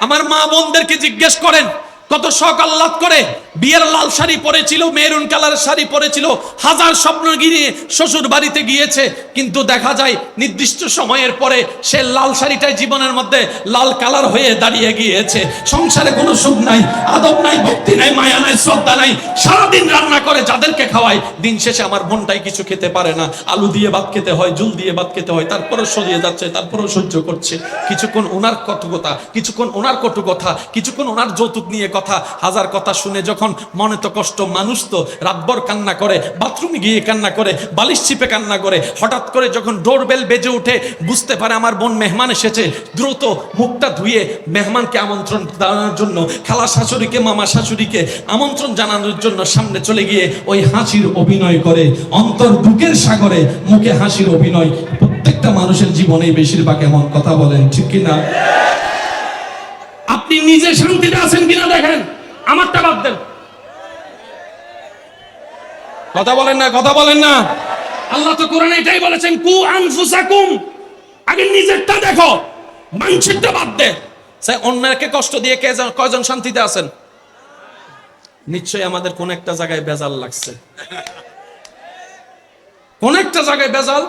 আমার মা বোনদেরকে জিজ্ঞেস করেন কত শখ আহ্লাদ করে। বিয়ের লাল শাড়ি পরেছিল, মেরুন কালারের শাড়ি পরেছিল, হাজার স্বপ্ন গিয়ে শ্বশুর বাড়িতে গিয়েছে। কিন্তু দেখা যায়, নির্দিষ্ট সময়ের পরে সে লাল শাড়িটাই জীবনের মধ্যে লাল কালার হয়ে দাঁড়িয়ে গিয়েছে। সংসারে কোনো সুখ নাই, আদব নাই, ভক্তি নাই, মায়া নাই, শ্রদ্ধা নাই। সারাদিন রান্না করে যাদেরকে খাওয়ায় দিন শেষে আমার বোনটাই কিছু খেতে পারে না। আলু দিয়ে ভাত খেতে হয়, জুল দিয়ে ভাত খেতে হয়, তারপরও সরিয়ে যাচ্ছে, তারপরও সহ্য করছে। কিছুক্ষণ ওনার কটু কথা কিছুক্ষণ ওনার কটু কথা কিছুক্ষণ ওনার যৌতুক নিয়ে হাজার কথা শুনে যখন মনে তো কষ্ট, মানুষ তো রাতভর কান্না করে, বাথরুমে গিয়ে কান্না করে, বালিশ চিপে কান্না করে, হঠাৎ করে যখন ডোরবেল বেজে উঠে, বুঝতে পারে আমার বোন মেহমান এসেছে, দ্রুত মুখটা ধুয়ে মেহমানকে আমন্ত্রণ জানানোর জন্য, খালা শাশুড়িকে, মামা শাশুড়িকে আমন্ত্রণ জানানোর জন্য সামনে চলে গিয়ে ওই হাসির অভিনয় করে, অন্তর বুকের সাগরে মুখে হাসির অভিনয়। প্রত্যেকটা মানুষের জীবনেই বেশিরভাগ এমন কথা বলেন, ঠিক কিনা? নিজে শান্তিতে আছেন কিনা দেখেন আমারটা বাদ দেন। কথা বলেন না কথা বলেন না। আল্লাহ তো কোরআনে এটাই বলেছেন কু আনফুসাকুম। আগে নিজেরটা দেখো মানুষেরটা বাদ দে। সে অন্যকে কষ্ট দিয়ে কে কয়জন শান্তিতে আছেন? নিশ্চয়ই আমাদের কোন একটা জায়গায় বেজাল লাগছে। কোন একটা জায়গায় বেজাল?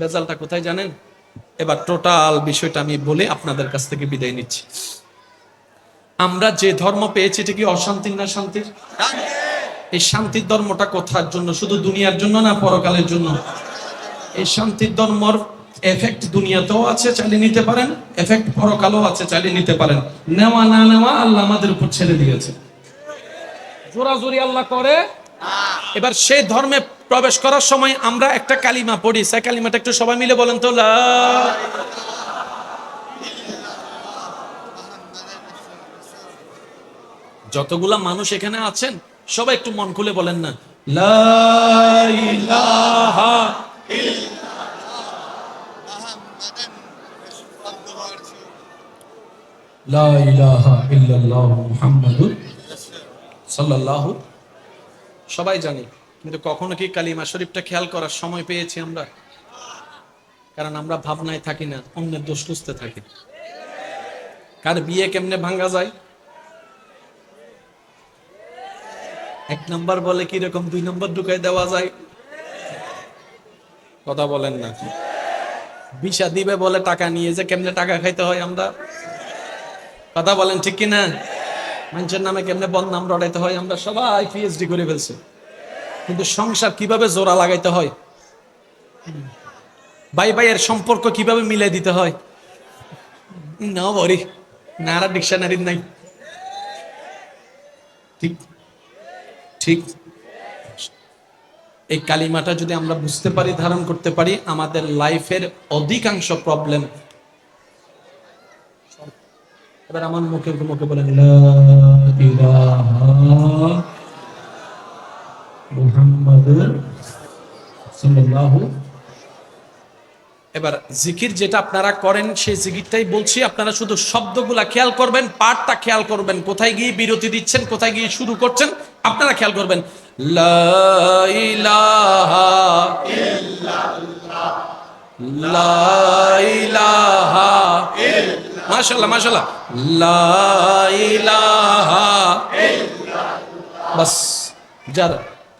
বেজালটা কোথায় জানেন? এবার টোটাল বিষয়টা আমি বলে আপনাদের কাছ থেকে বিদায় নিচ্ছি। আমরা যে ধর্ম পেয়েছি, এটা কি অশান্তির না শান্তির? এই শান্তির ধর্মটা কোথার জন্য? শুধু দুনিয়ার জন্য না পরকালের জন্য? এই শান্তির ধর্মর এফেক্ট দুনিয়াতেও আছে, চালিয়ে নিতে পারেন। এফেক্ট পরকালেও আছে, চালিয়ে নিতে পারেন। নেওয়া না নেওয়া আল্লাহ আমাদের উপর ছেড়ে দিয়েছে। জোরাজুরি আল্লাহ করে। এবার সেই ধর্মে প্রবেশ করার সময় আমরা একটা কালিমা পড়ি। সেই কালিমাটা একটু সবাই মিলে বলেন তো, লা যতগুলা মানুষ এখানে আছেন, সবাই একটু মন খুলে বলেন না। সবাই জানি, কিন্তু কখনো কি কালিমা শরীফটা খেয়াল করার সময় পেয়েছি আমরা? কারণ আমরা ভাবনায় থাকি না, অন্যের দোষ খুঁজতে থাকি। কার বিয়ে কেমনে ভাঙ্গা যায়? এক নম্বর বলে কি রকম দুই নম্বর ঢুকাই দেওয়া যায়? কথা বলেন না। বিষা দিবে বলে টাকা নিয়ে যে কেমনে টাকা খাইতে হয় আমরা? কথা বলেন ঠিক কিনা? মানুষের নামে কেমনে বদনাম রড়াইতে হয় আমরা? সবাই পিএইচডি করে ফেলছি। কিন্তু সংসার কীভাবে জোড়া লাগাইতে হয়? ভাই ভাইয়ের সম্পর্ক কীভাবে মিলে দিতে হয়? না বরি নারা ডিকশনারি নাই। ঠিক ঠিক? এই কালিমাটা যদি আমরা বুঝতে পারি, ধারণ করতে পারি, আমাদের লাইফের অধিকাংশ প্রবলেম এবার আমার মুখে মুখে বলেন এবার জিকির যেটা আপনারা করেন, সেই জিকিরটাই বলছি, আপনারা শুধু শব্দগুলা খেয়াল করবেন, পাঠটা খেয়াল করবেন, কোথায় গিয়ে বিরতি দিচ্ছেন, কোথায় গিয়ে শুরু করছেন আপনারা খেয়াল করবেন, লা ইলাহা লা ইলাহা মাশাআল্লাহ মাশাআল্লাহ। লা ইলাহা বাস, যার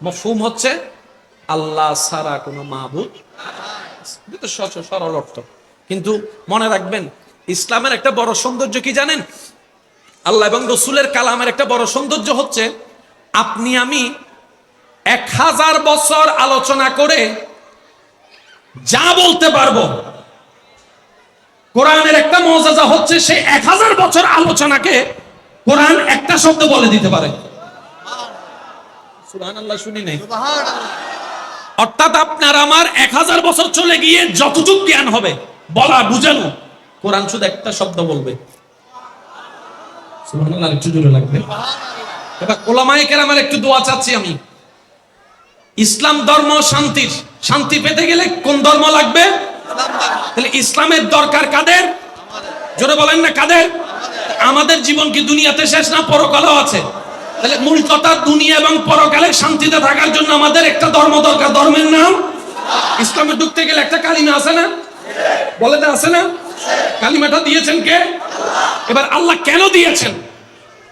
মফহুম হচ্ছে, আল্লাহ ছাড়া কোনো মাহবুদ সরল অর্থ। কিন্তু মনে রাখবেন, ইসলামের একটা বড় সৌন্দর্য কি জানেন? আল্লাহ এবং রসুলের কালামের একটা বড় সৌন্দর্য হচ্ছে আপনি আমি এক হাজার বছর আলোচনা করে যা বলতে পারব। কোরআনের একটা মজাজা হচ্ছে সে এক হাজার বছর আলোচনাকে কোরআন একটা শব্দ বলে দিতে পারে। শুনি নাই। অর্থাৎ আপনার আমার এক হাজার বছর চলে গিয়ে যতটুক জ্ঞান হবে বলা বুঝানো কোরআন শুধু একটা শব্দ বলবে। সুবহানাল্লাহ একটু জোরে লাগবে। এবার ওলামায়ে কেরামের একটু দোয়া চাচ্ছি আমি। ইসলাম ধর্ম শান্তির। শান্তি পেতে গেলে কোন ধর্ম লাগবে? তাহলে ইসলামের দরকার কাদের? জোরে বলেন না কাদের? আমাদের জীবন কি দুনিয়াতে শেষ না পরকালও আছে? তাহলে মূল কথা দুনিয়া এবং পরকালে শান্তিতে থাকার জন্য আমাদের একটা ধর্ম দরকার। ধর্মের নাম? ইসলামে ঢুকতে গেলে একটা কালিমা আছে না? বলে না আছে না? কালিমাটা দিয়েছেন কে? এবার আল্লাহ কেন দিয়েছেন?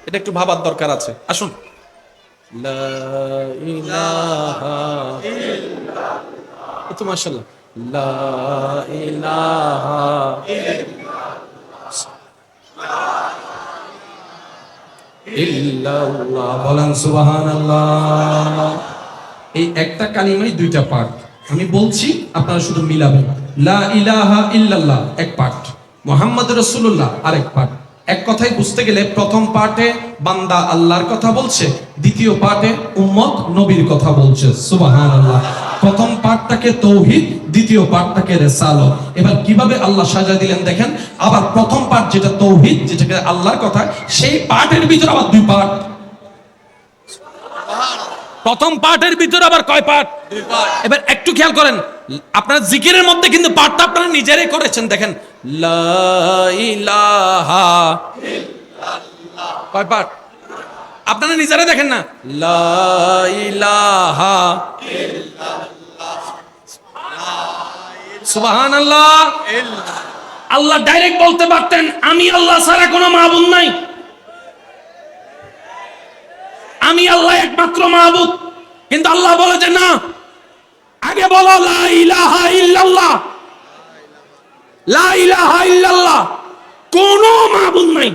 এটা একটু ভাবার দরকার আছে। আসুন। তো বলেন সুবাহান এই একটা কালিমাই দুইটা পার্ট আমি বলছি, আপনারা শুধু মিলাবেন। লা ইলাহা ইল্লাল্লাহ, এক পার্ট মোহাম্মদ রসুল্লাহ আরেক পার্ট এক কথায় বুঝতে গেলে প্রথম পার্টে বান্দা আল্লাহর কথা বলছে দ্বিতীয় পার্টে উম্মত নবীর কথা বলছে। সুবাহান আল্লাহ প্রথম পার্টটাকে তৌহিদ দ্বিতীয় পার্টটাকে রেসালত। এবার কীভাবে আল্লাহ সাজা দিলেন দেখেন? আবার প্রথম পার্ট যেটা তৌহিদ যেটাকে আল্লাহর কথা সেই পার্টের ভিতরে আবার দুই পার্ট। প্রথম পার্টের ভিতরে আবার কয় পার্ট। এবার একটু খেয়াল করেন আপনার জিকিরের মধ্যে কিন্তু পার্টটা আপনারা নিজেরাই করেছেন দেখেন। লা কয় পার্ট আপনারা নিজেরা দেখেন না। লা ইলাহা সুবহানাল্লাহ। আল্লাহ ডাইরেক্ট বলতে পারতেন আমি আল্লাহ ছাড়া কোনো মাহবুদ নাই। আমি আল্লাহ একমাত্র মাহবুদ কিন্তু আল্লাহ বলে যে না। আগে বলো লা ইলাহা ইল্লাল্লাহ লা ইলাহা ইল্লাল্লাহ। কোন মাহবুদ নাই।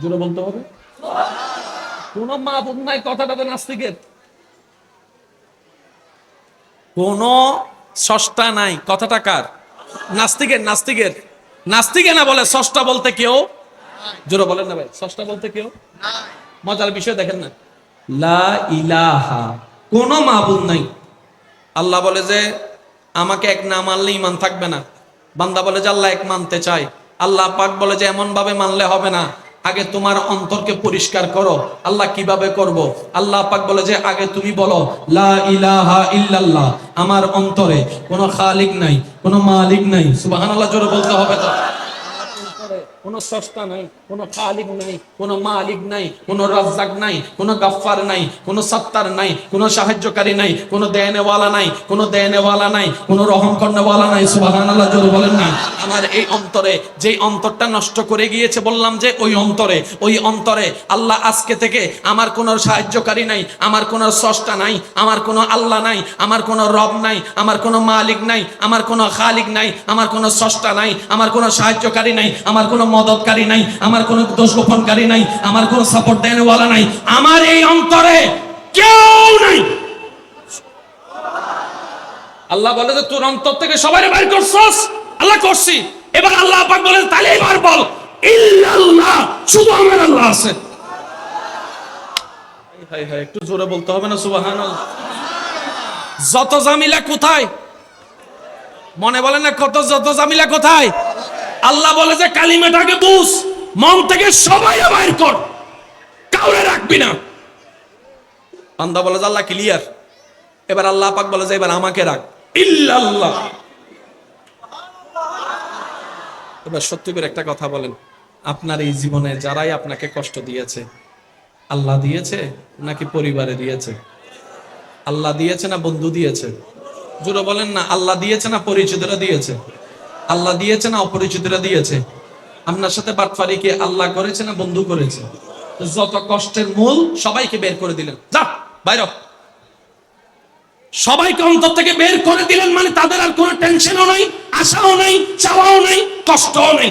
জোরে বলতে হবে। কোন মাহবুদ নাই কথাটা তো নাস্তিকের। কোন সষ্টা নাই। কথাটা কার? নাস্তিকের নাস্তিকের। নাস্তিকে না বলে সষ্টা বলতে কেউ? জোরে বলেন না ভাই, ষষ্ঠ বলতে কেউ? মজার বিষয় দেখেন না। লা ইলাহা, কোনো মাবুদ নাই। আল্লাহ বলে যে আমাকে এক না মানলে ইমান থাকবে না। বান্দা বলে যে আল্লাহ এক মানতে চাই আল্লাহ পাক বলে যে এমন ভাবে মানলে হবে না। আগে তোমার অন্তরকে পরিষ্কার করো। আল্লাহ কীভাবে করব? আল্লাহ পাক বলে যে আগে তুমি বলো, লা ইলাহা ইল্লাল্লাহ। আমার অন্তরে কোনো খালিক নাই, কোনো মালিক নাই। সুবহানাল্লাহ, জোরে বলতে হবে তো। কোনো সস্তা নাই, কোনো খালিক নাই, কোনো মালিক নাই, কোনো রাজ্জাক নাই, কোনো গাফফার নাই, কোনো সত্তার নাই, কোনো সাহায্যকারী নাই, কোনো দেনেওয়ালা নাই, কোনো দেনেওয়ালা নাই, কোনো রহম করনেওয়ালা নাই, সুবহানাল্লাহ, জোরে বলেন না। আমার এই অন্তরে যেই অন্তরটা নষ্ট করে গিয়েছে, বললাম যে ওই অন্তরে ওই অন্তরে আল্লাহ আজকে থেকে আমার কোনো সাহায্যকারী নাই, আমার কোনো স্রষ্টা নাই, আমার কোনো আল্লাহ নাই, আমার কোনো রব নাই, আমার কোনো মালিক নাই, আমার কোনো খালিক নাই, আমার কোনো স্রষ্টা নাই, আমার কোনো সাহায্যকারী নাই, আমার কোনো মদতকারী নাই, আমার কোনো দোষ গোপনকারী নাই, আমার কোনো সাপোর্ট দেনেওয়ালা নাই, আমার এই অন্তরে কেউ নাই। আল্লাহ বলে যে, তোর অন্তর থেকে সবাই বাইর করছস? আল্লাহ করছি। এবার আল্লাহ পাক বলে তাহলে এবার বল, ইল্লাল্লাহ, শুধু আমার আল্লাহ আছে। হাই হাই একটু জোরে বলতে হবে না, সুবহানাল্লাহ। যত জামিলা কোথায়? মনে বলেন না, কত যত জামিলা কোথায়? আল্লাহ বলে যে কালিমাটাকে বুঝ মন থেকে সবাই বাইর কর। কাউরে রাখবি না। বান্দা বলে যে আল্লাহ ক্লিয়ার এবার আল্লাহ পাক বলে যে এবার আমাকে রাখ। ইল্লাল্লাহ। এবার সত্যি করে একটা কথা বলেন। আপনার এই জীবনে যারাই আপনাকে কষ্ট দিয়েছে, আল্লাহ দিয়েছে নাকি পরিবারে দিয়েছে? আল্লাহ দিয়েছে না বন্ধু দিয়েছে? জুড়ে বলেন না, আল্লাহ দিয়েছে না পরিচিতরা দিয়েছে? আল্লাহ দিয়েছে না অপরিচিতরা দিয়েছে? আপনার সাথে বাটফারি কি আল্লাহ করেছে না বন্ধু করেছে? যত কষ্টের মূল সবাইকে বের করে দিলেন। যা বাইর সবাইকে অন্তর থেকে বের করে দিলেন মানে তাদের আর কোনো টেনশনও নাই, আশাও নাই, চাওয়াও নাই, কষ্টও নেই।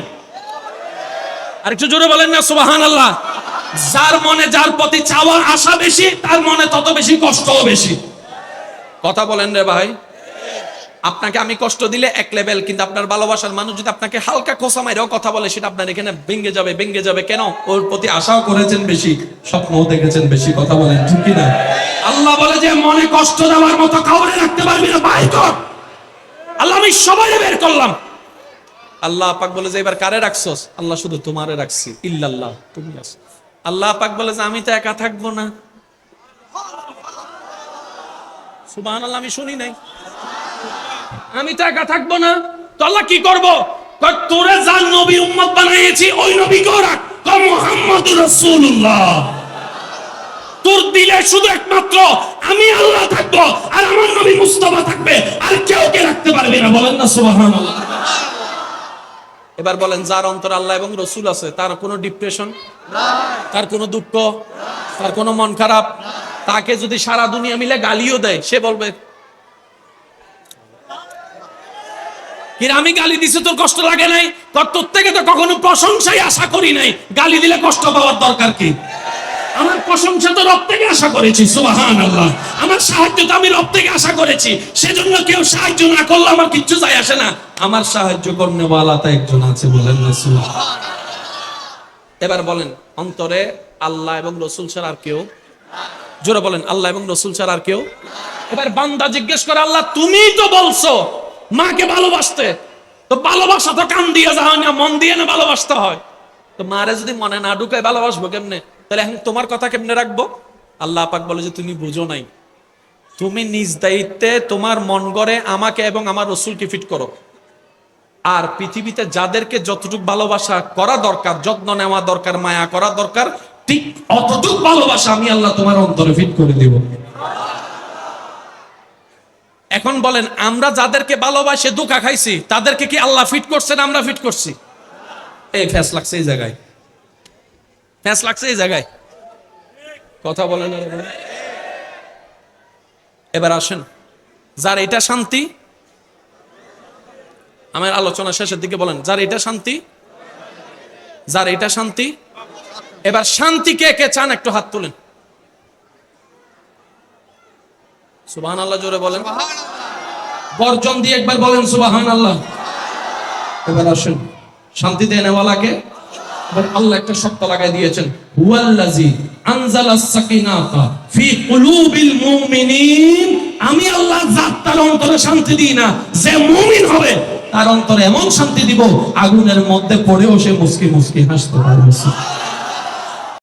আর একটু জোরে বলেন না সুবাহান আল্লাহ যার মনে যার প্রতি চাওয়া, আশা বেশি, তার মনে তত বেশি কষ্টও বেশি। কথা বলেন রে ভাই। আপনাকে আমি কষ্ট দিলে এক লেভেল কিন্তু আপনার ভালোবাসার মানুষ যদি আপনাকে হালকা খোসা মাইরেও কথা বলে, সেটা আপনার এখানে ভেঙ্গে যাবে ভেঙ্গে যাবে। কেন? ওর প্রতি আশাও করেছেন বেশি, স্বপ্নও দেখেছেন বেশি, কথা বলেন, ঠিক না আল্লাহ বলে যে, মনে কষ্ট দেওয়ার মতো কাউরে রাখতে পারবি না, বাইর কর। আল্লাহ, আমি সবাই বের করলাম। আল্লাহ পাক বলে যে, এবার কারে রাখছস? আল্লাহ, শুধু তোমারে রাখছি। ইল্লাল্লাহ, তুমি আছো। আল্লাহ পাক বলে যে, আমি তো একা থাকব না। সুবহানাল্লাহ, আমি শুনি নাই। আমি তো একা থাকব না। তো আল্লাহ কি করব? তোরে যার নবী উম্মত বানাইয়েছি, ওই নবীকেও রাখ কয়, মুহাম্মদুর রাসূলুল্লাহ। তোর দিলে শুধু একমাত্র আমি আল্লাহ থাকব, আর আমার নবী মুস্তফা থাকবে, আর কেউ কে রাখতে পারবে না। বলেন না, সুবহানাল্লাহ। এবার বলেন, যার অন্তর আল্লাহ এবং রসুল আছে, তার কোনো ডিপ্রেশন তার কোনো দুঃখ? তার কোনো মন খারাপ? তাকে যদি সারা দুনিয়া মিলে গালিও দেয়, সে বলবে আমি গালি দিছি, তোর কষ্ট লাগে নাই? তোর থেকে তো কখনো প্রশংসাই আশা করি নাই। গালি দিলে কষ্ট পাওয়ার দরকার কি? আমার প্রশংসা তো রব থেকে আশা করেছি সুবাহান আমার সাহায্য তো আমি রব থেকে আশা করেছি। সেজন্য কেউ সাহায্য না করলে আমার কিচ্ছু যায় আসে না। আমার সাহায্য করনে ওয়ালাতা একজন আছে বলেন না সুবহান। এবার বলেন, অন্তরে আল্লাহ এবং রসুল ছাড়া আর কেউ? জোরে বলেন, আল্লাহ এবং রসুল ছাড়া আর কেউ? এবার বান্দা জিজ্ঞেস করে, আল্লাহ তুমি তো বলছো। মাকে ভালোবাসতে। তো ভালোবাসা তো কান দিয়ে যাওয়া না, মন দিয়ে না ভালোবাসতে হয়। তো মারে যদি মনে না ঢুকায় ভালোবাসবো কেমনে? তাহলে এখন তোমার কথা কেমনে রাখব? আল্লাহ পাক বলে যে, তুমি বুঝো নাই। তুমি নিজ দায়িত্বে তোমার মন গড়ে আমাকে এবং আমার রসুলকে ফিট করো। আর পৃথিবীতে যাদেরকে যতটুকু ভালোবাসা করা দরকার, যত্ন নেওয়া দরকার, মায়া করা দরকার, ঠিক অতটুক ভালোবাসা আমি আল্লাহ তোমার অন্তরে ফিট করে দিব। এখন বলেন, আমরা যাদেরকে ভালোবাসে, ধোকা খাইছি, তাদেরকে কি আল্লাহ ফিট করছেন, আমরা ফিট করছি? এই ফ্যাস লাগছে এই জায়গায়। ফ্যাস লাগছে এই জায়গায়। কথা বলেন। এবার আসেন। যার এটা শান্তি, আমার আলোচনা শেষের দিকে বলেন, যার এটা শান্তি, যার এটা শান্তি, এবার শান্তি কে কে চান, একটু হাত তুলেন। সুবহান আল্লাহ জোরে বলেন। বর্জন দিয়ে একবার বলেন সুবাহান আল্লাহ এবার আসেন। আল্লাহ একটা লাগাই দিয়েছেন। ফি কুলুবিল মুমিনিন। আমি আল্লাহ জাত তার অন্তরে শান্তি দিই না, যে মুমিন হবে, তার অন্তরে এমন শান্তি দিব, আগুনের মধ্যে পড়েও সে মুসকি মুসকি হাসতে পারবে।